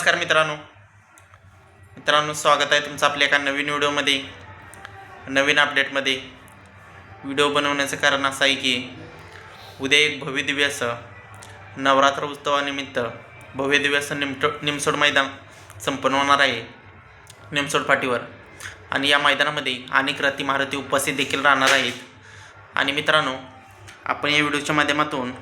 नमस्कार मित्रांनो. मित्रांनो स्वागत आहे तुमचं आपल्या एका नवीन व्हिडिओमध्ये नवीन अपडेटमध्ये व्हिडिओ बनवण्याचं कारण असं आहे की उद्या एक भव्य दिव्य असं नवरात्र उत्सवानिमित्त भव्य दिव्य असं निमट निमसोड मैदान संपन्न होणार आहे निमसोड फाटीवर. आणि या मैदानामध्ये अनेक रती महारथी उपस्थित देखील राहणार आहेत. आणि मित्रांनो आपण या व्हिडिओच्या माध्यमातून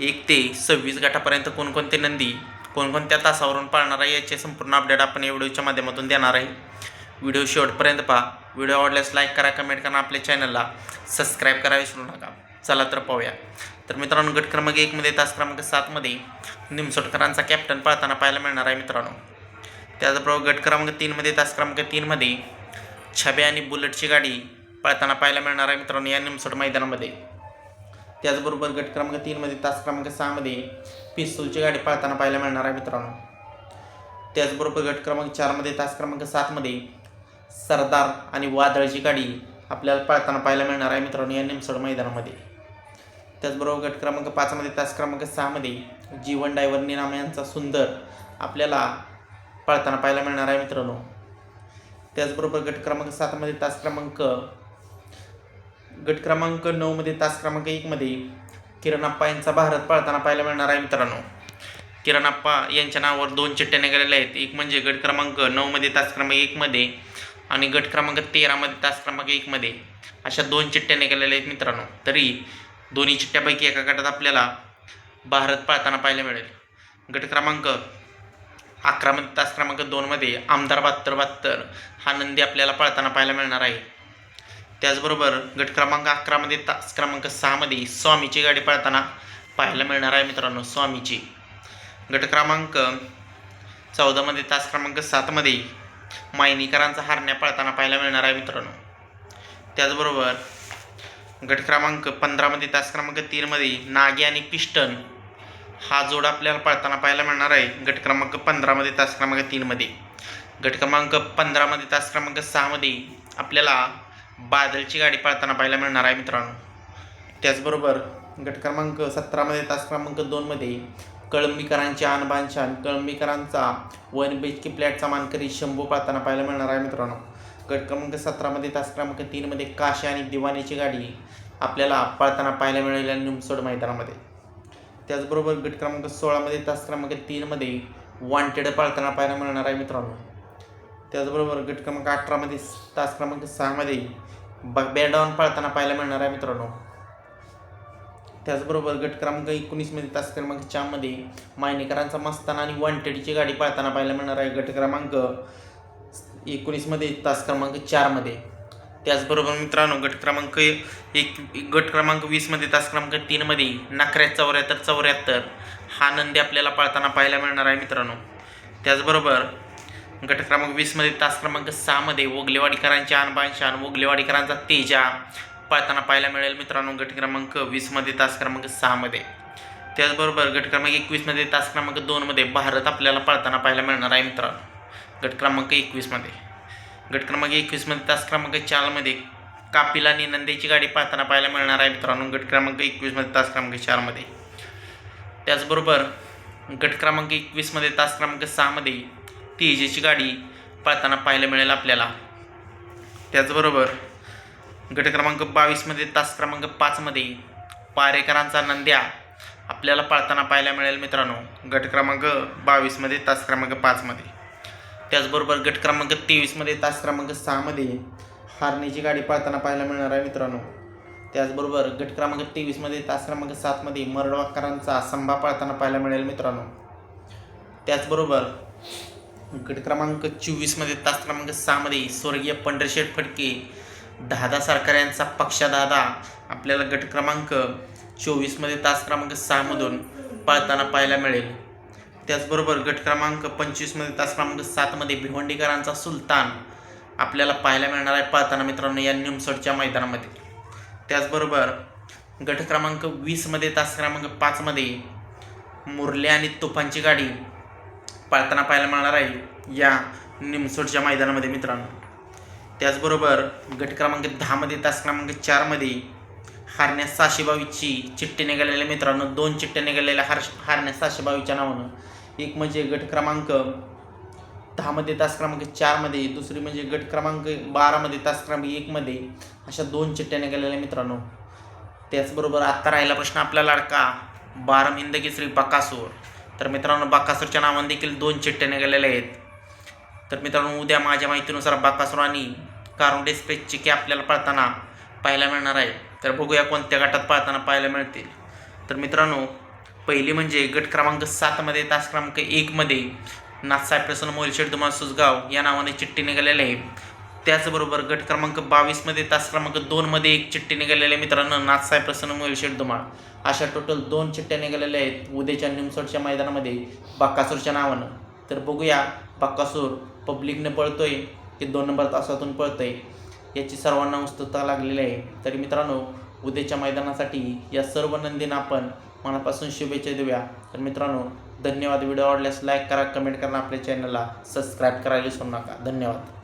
एक ते सव्वीस गटापर्यंत कोणकोणते नंदी कोणकोणत्या तासावरून पाळणार आहे याचे संपूर्ण अपडेट आपण या व्हिडिओच्या माध्यमातून देणार आहे. व्हिडिओ शेवटपर्यंत पहा. व्हिडिओ आवडल्यास लाईक करा कमेंट करा आपल्या चॅनलला सबस्क्राईब करा विसरू नका. चला तर पाहूया. तर मित्रांनो गट क्रमांक एकमध्ये तास क्रमांक सातमध्ये निमसोडकरांचा कॅप्टन पाळताना पाहायला मिळणार आहे मित्रांनो. त्याचबरोबर गट क्रमांक तीनमध्ये तास क्रमांक तीनमध्ये छबे आणि बुलेटची गाडी पळताना पाहायला मिळणार आहे मित्रांनो या निमसोड मैदानामध्ये. त्याचबरोबर गट क्रमांक तीनमध्ये तास क्रमांक सहामध्ये पिस्तूलची गाडी पळताना पाहायला मिळणार आहे मित्रांनो. त्याचबरोबर गट क्रमांक चारमध्ये तास क्रमांक सातमध्ये सरदार आणि वादळची गाडी आपल्याला पळताना पाहायला मिळणार आहे मित्रांनो या निमसोड मैदानामध्ये. त्याचबरोबर गट क्रमांक पाचमध्ये तास क्रमांक सहामध्ये जीवन डायव्हर निनाम यांचा सुंदर आपल्याला पळताना पाहायला मिळणार आहे मित्रांनो. त्याचबरोबर गट क्रमांक सातमध्ये तास क्रमांक गट क्रमांक नऊमध्ये तास क्रमांक एकमध्ये किरणप्पा यांचा भारत पाळताना पाहायला मिळणार आहे मित्रांनो. किरणप्पा यांच्या नावावर दोन चिठ्ठ्या निघालेल्या आहेत. एक म्हणजे गट क्रमांक नऊमध्ये तास क्रमांक एकमध्ये आणि गट क्रमांक तेरामध्ये तास क्रमांक एकमध्ये अशा दोन चिठ्ठ्या निघालेल्या आहेत मित्रांनो. तरी दोन्ही चिठ्ठ्यापैकी एका गटात आपल्याला भारत पाळताना पाहायला मिळेल. गट क्रमांक अकरामध्ये तास क्रमांक दोनमध्ये आमदार बहात्तर बहात्तर हा नंदी आपल्याला पाळताना पाहायला मिळणार आहे. त्याचबरोबर गट क्रमांक अकरामध्ये तास क्रमांक सहामध्ये स्वामीची गाडी पळताना पाहायला मिळणार आहे मित्रांनो स्वामीची. गट क्रमांक चौदामध्ये तास क्रमांक सातमध्ये मायनीकरांचा हारण्या पळताना पाहायला मिळणार आहे मित्रांनो. त्याचबरोबर गट क्रमांक पंधरामध्ये तास क्रमांक तीनमध्ये नागी आणि पिस्टन हा जोड आपल्याला पळताना पाहायला मिळणार आहे. गट क्रमांक पंधरामध्ये तास क्रमांक तीनमध्ये गट क्रमांक पंधरामध्ये तास क्रमांक सहामध्ये आपल्याला बादलची गाडी पाळताना पाहायला मिळणार आहे मित्रांनो. त्याचबरोबर गट क्रमांक सतरामध्ये तास क्रमांक दोनमध्ये कळंबीकरांचे आणबानशान कळंबीकरांचा वन बी एच के फ्लॅटचा मानकरी शंभू पाळताना पाहायला मिळणार आहे मित्रांनो. गट क्रमांक सतरामध्ये तास क्रमांक तीनमध्ये काशी आणि दिवाणीची गाडी आपल्याला पाळताना पाहायला मिळेल निमसोड मैदानामध्ये. त्याचबरोबर गट क्रमांक सोळामध्ये तास क्रमांक तीनमध्ये वॉन्टेड पाळताना पाहायला मिळणार आहे मित्रांनो. त्याचबरोबर गट क्रमांक अठरामध्ये तास क्रमांक सहामध्ये ब बॅडॉन पाळताना पाहायला मिळणार आहे मित्रांनो. त्याचबरोबर गट क्रमांक एकोणीसमध्ये तास क्रमांक चारमध्ये मायनेकरांचा मस्ताना आणि वॉन्टेडची गाडी पाळताना पाहायला मिळणार आहे गट क्रमांक एकोणीसमध्ये तास क्रमांक चारमध्ये त्याचबरोबर मित्रांनो गट क्रमांक एक गट क्रमांक वीसमध्ये तास क्रमांक तीनमध्ये नकऱ्या चौऱ्याहत्तर चौऱ्याहत्तर हा नंदी आपल्याला पाळताना पाहायला मिळणार आहे मित्रांनो. त्याचबरोबर गट क्रमांक वीसमध्ये तास क्रमांक सहामध्ये ओगलेवाडीकरांचे आणबान शान ओगलेवाडीकरांचा तेजा पाळताना पाहायला मिळेल मित्रांनो गट क्रमांक वीसमध्ये तास क्रमांक सहामध्ये त्याचबरोबर गट क्रमांक एकवीसमध्ये तास क्रमांक दोनमध्ये भारत आपल्याला पाळताना पाहायला मिळणार आहे मित्रांनो. गट क्रमांक एकवीसमध्ये गट क्रमांक एकवीसमध्ये तास क्रमांक चारमध्ये कापिल आणि नंदेची गाडी पाळताना पाहायला मिळणार आहे मित्रांनो. गट क्रमांक एकवीसमध्ये तास क्रमांक चारमध्ये त्याचबरोबर गट क्रमांक एकवीसमध्ये तास क्रमांक सहामध्ये तेजेची गाडी पळताना पाहायला मिळेल आपल्याला. त्याचबरोबर गट क्रमांक बावीसमध्ये तास क्रमांक पाचमध्ये पारेकरांचा नंद्या आपल्याला पाळताना पाहायला मिळेल मित्रांनो. गट क्रमांक बावीसमध्ये तास क्रमांक पाचमध्ये त्याचबरोबर गट क्रमांक तेवीसमध्ये तास क्रमांक सहामध्ये हारण्याची गाडी पाळताना पाहायला मिळणार आहे मित्रांनो. त्याचबरोबर गट क्रमांक तेवीसमध्ये तास क्रमांक सातमध्ये मरडवाकरांचा संभा पाळताना पाहायला मिळेल मित्रांनो. त्याचबरोबर गट क्रमांक चोवीसमध्ये तास क्रमांक सहामध्ये स्वर्गीय पंढरशेठ फडके दादा सरकार यांचा पक्षादादा आपल्याला गट क्रमांक चोवीसमध्ये तास क्रमांक सहामधून पाळताना पाहायला मिळेल. त्याचबरोबर गट क्रमांक पंचवीसमध्ये तास क्रमांक सातमध्ये भिवंडीकरांचा सुलतान आपल्याला पाहायला मिळणार आहे पाळताना मित्रांनो या निमसडच्या मैदानामध्ये. त्याचबरोबर गट क्रमांक वीसमध्ये तास क्रमांक पाचमध्ये मुरले आणि तुफांची गाडी पाळताना पाहायला मिळणार आहे या निमसोडच्या मैदानामध्ये मित्रांनो. त्याचबरोबर गट क्रमांक दहामध्ये तास क्रमांक चारमध्ये हारण्यास सहाशे बावीसची चिठ्ठी निघालेल्या मित्रांनो. दोन चिठ्ठ्या निघालेल्या हार हारण्यास सहाशे बावीसच्या नावानं. एक म्हणजे गट क्रमांक दहामध्ये तास क्रमांक चारमध्ये. दुसरी म्हणजे गट क्रमांक बारामध्ये तास क्रमांक एकमध्ये. अशा दोन चिठ्ठ्या निघालेल्या मित्रांनो. त्याचबरोबर आत्ता राहिला प्रश्न आपला लाडका. बारम हिंद केसरी बकासूर. तर मित्रांनो बाकासूरच्या नावाने देखील दोन चिठ्ठ्या निघालेल्या आहेत. तर मित्रांनो उद्या माझ्या माहितीनुसार बाकासूर आणि कारुंडे एक्सप्रेसची की आपल्याला पळताना पाहायला मिळणार आहे. तर बघूया कोणत्या गटात पळताना पाहायला मिळतील. तर मित्रांनो पहिली म्हणजे गट क्रमांक सातमध्ये तास क्रमांक एकमध्ये नाथसाहेब प्रसन्न मोलशेठ दुमा सुसगाव या नावाने चिठ्ठी निघालेली आहे. त्याचबरोबर गट क्रमांक बावीसमध्ये तास क्रमांक दोनमध्ये एक चिठ्ठी निघालेल्या आहे. मित्रांनो नाथसाहेब प्रसन्न मोलशेड धुमाळ अशा टोटल दोन चिठ्ठ्या निघालेल्या आहेत. उद्याच्या निमसोडच्या मैदानामध्ये बाक्कासूरच्या नावानं. तर बघूया बाक्कासूर पब्लिकने पळतोय की दोन नंबर तासातून पळतोय याची सर्वांना उत्सुकता लागलेली आहे. तरी मित्रांनो उद्याच्या मैदानासाठी या सर्व नंदींना आपण मनापासून शुभेच्छा देऊया. तर मित्रांनो धन्यवाद. व्हिडिओ आवडल्यास लाईक करा कमेंट करा आपल्या चॅनलला सबस्क्राईब करायला विसरू नका. धन्यवाद.